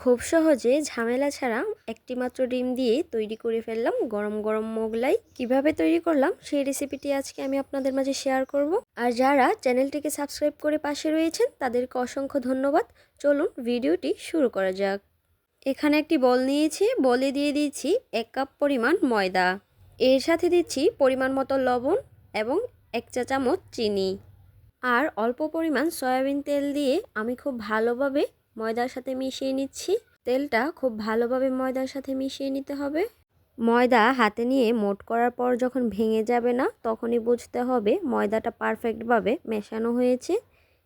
খুব সহজে ঝামেলা ছাড়া একটি মাত্র ডিম দিয়ে তৈরি করে ফেললাম। গরম গরম মোগলাই। কীভাবে তৈরি করলাম সেই রেসিপিটি আজকে আমি আপনাদের মাঝে শেয়ার করব। আর যারা চ্যানেলটিকে সাবস্ক্রাইব করে পাশে রয়েছেন, তাদেরকে অসংখ্য ধন্যবাদ। চলুন ভিডিওটি শুরু করা যাক। এখানে একটি বল নিয়েছি। বলে দিয়ে দিয়েছি এক কাপ পরিমাণ ময়দা। এর সাথে দিচ্ছি পরিমাণ মতো লবণ এবং এক চা চামচ চিনি। আর অল্প পরিমাণ সয়াবিন তেল দিয়ে আমি খুব ভালোভাবে ময়দার সাথে মিশিয়ে নিচ্ছি। তেলটা খুব ভালোভাবে ময়দার সাথে মিশিয়ে নিতে হবে। ময়দা হাতে নিয়ে মোট করার পর যখন ভেঙে যাবে না, তখনই বুঝতে হবে ময়দাটা পারফেক্টভাবে মেশানো হয়েছে।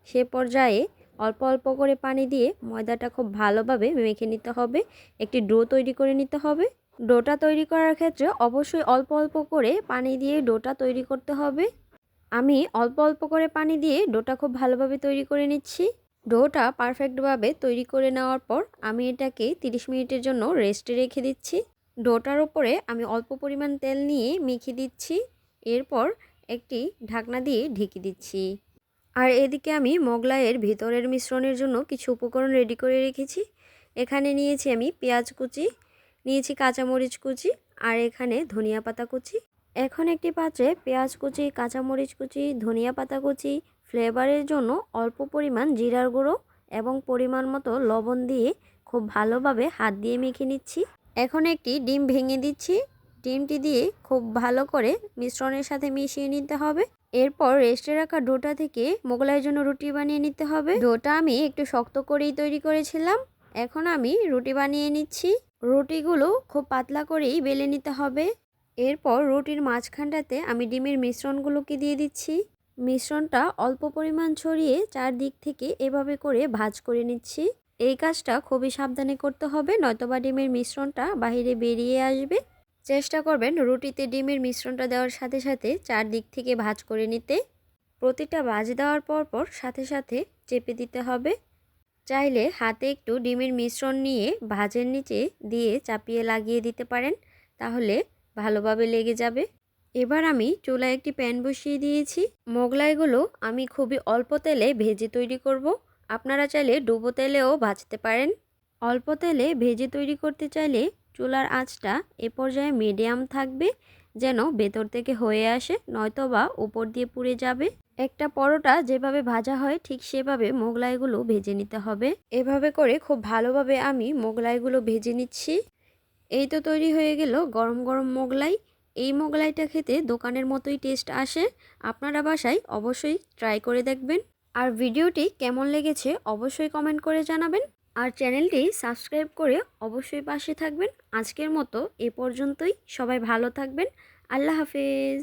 সে পর্যায়ে অল্প অল্প করে পানি দিয়ে ময়দাটা খুব ভালোভাবে মেখে নিতে হবে। একটি ডো তৈরি করে নিতে হবে। ডোটা তৈরি করার ক্ষেত্রে অবশ্যই অল্প অল্প করে পানি দিয়ে ডোটা তৈরি করতে হবে। আমি অল্প অল্প করে পানি দিয়ে ডোটা খুব ভালোভাবে তৈরি করে নিচ্ছি। ডোটা পারফেক্টভাবে তৈরি করে নেওয়ার পর আমি এটাকে 30 মিনিটের জন্য রেস্টে রেখে দিচ্ছি। ডোটার উপরে আমি অল্প পরিমাণ তেল নিয়ে মেখে দিচ্ছি। এরপর একটি ঢাকনা দিয়ে ঢেকে দিচ্ছি। আর এদিকে আমি মোগলাইয়ের ভিতরের মিশ্রণের জন্য কিছু উপকরণ রেডি করে রেখেছি। এখানে নিয়েছি আমি পেঁয়াজ কুচি, নিয়েছি কাঁচামরিচ কুচি আর এখানে ধনিয়া পাতা কুচি। এখন একটি পাত্রে পেঁয়াজ কুচি, কাঁচামরিচ কুচি, ধনিয়া পাতা কুচি ফ্লেভারের জন্য অল্প পরিমাণ জিরার গুঁড়ো এবং পরিমাণ মতো লবণ দিয়ে খুব ভালোভাবে হাত দিয়ে মেখে নিচ্ছি। এখন একটি ডিম ভেঙে দিচ্ছি। ডিমটি দিয়ে খুব ভালো করে মিশ্রণের সাথে মিশিয়ে নিতে হবে। এরপর রেস্টে রাখা ডোটা থেকে মোগলাইয়ের জন্য রুটি বানিয়ে নিতে হবে। ডোটা আমি একটু শক্ত করেই তৈরি করেছিলাম। এখন আমি রুটি বানিয়ে নিচ্ছি। রুটিগুলো খুব পাতলা করেই বেলে নিতে হবে। এরপর রুটির মাঝখানটাতে আমি ডিমের মিশ্রণগুলোকে দিয়ে দিচ্ছি। মিশ্রণটা অল্প পরিমাণ ছড়িয়ে চারদিক থেকে এভাবে করে ভাজ করে নিচ্ছি। এই কাজটা খুবই সাবধানে করতে হবে, নয়তোবা ডিমের মিশ্রণটা বাহিরে বেরিয়ে আসবে। চেষ্টা করবেন রুটিতে ডিমের মিশ্রণটা দেওয়ার সাথে সাথে চারদিক থেকে ভাজ করে নিতে। প্রতিটা ভাজ দেওয়ার পর পর সাথে সাথে চেপে দিতে হবে। চাইলে হাতে একটু ডিমের মিশ্রণ নিয়ে ভাজের নিচে দিয়ে চাপিয়ে লাগিয়ে দিতে পারেন, তাহলে ভালোভাবে লেগে যাবে। এবার আমি চুলায় একটি প্যান বসিয়ে দিয়েছি। মোগলাইগুলো আমি খুবই অল্প তেলে ভেজে তৈরি করব। আপনারা চাইলে ডুবো তেলেও ভাজতে পারেন। অল্প তেলে ভেজে তৈরি করতে চাইলে চুলার আঁচটা এ পর্যায়ে মিডিয়াম থাকবে যেন ভেতর থেকে হয়ে আসে, নয়তোবা উপর দিয়ে পুড়ে যাবে। একটা পরোটা যেভাবে ভাজা হয় ঠিক সেভাবে মোগলাইগুলো ভেজে নিতে হবে। এভাবে করে খুব ভালোভাবে আমি মোগলাইগুলো ভেজে নিচ্ছি। এই তো তৈরি হয়ে গেল গরম গরম মোগলাই। এই মোগলাইটা খেতে দোকানের মতোই টেস্ট আসে, আপনারা বাসায় অবশ্যই ট্রাই করে দেখবেন। আর ভিডিওটি কেমন লেগেছে অবশ্যই কমেন্ট করে জানাবেন। আর চ্যানেলটি সাবস্ক্রাইব করে অবশ্যই পাশে থাকবেন। আজকের মতো এ পর্যন্তই, সবাই ভালো থাকবেন, আল্লাহ হাফেজ।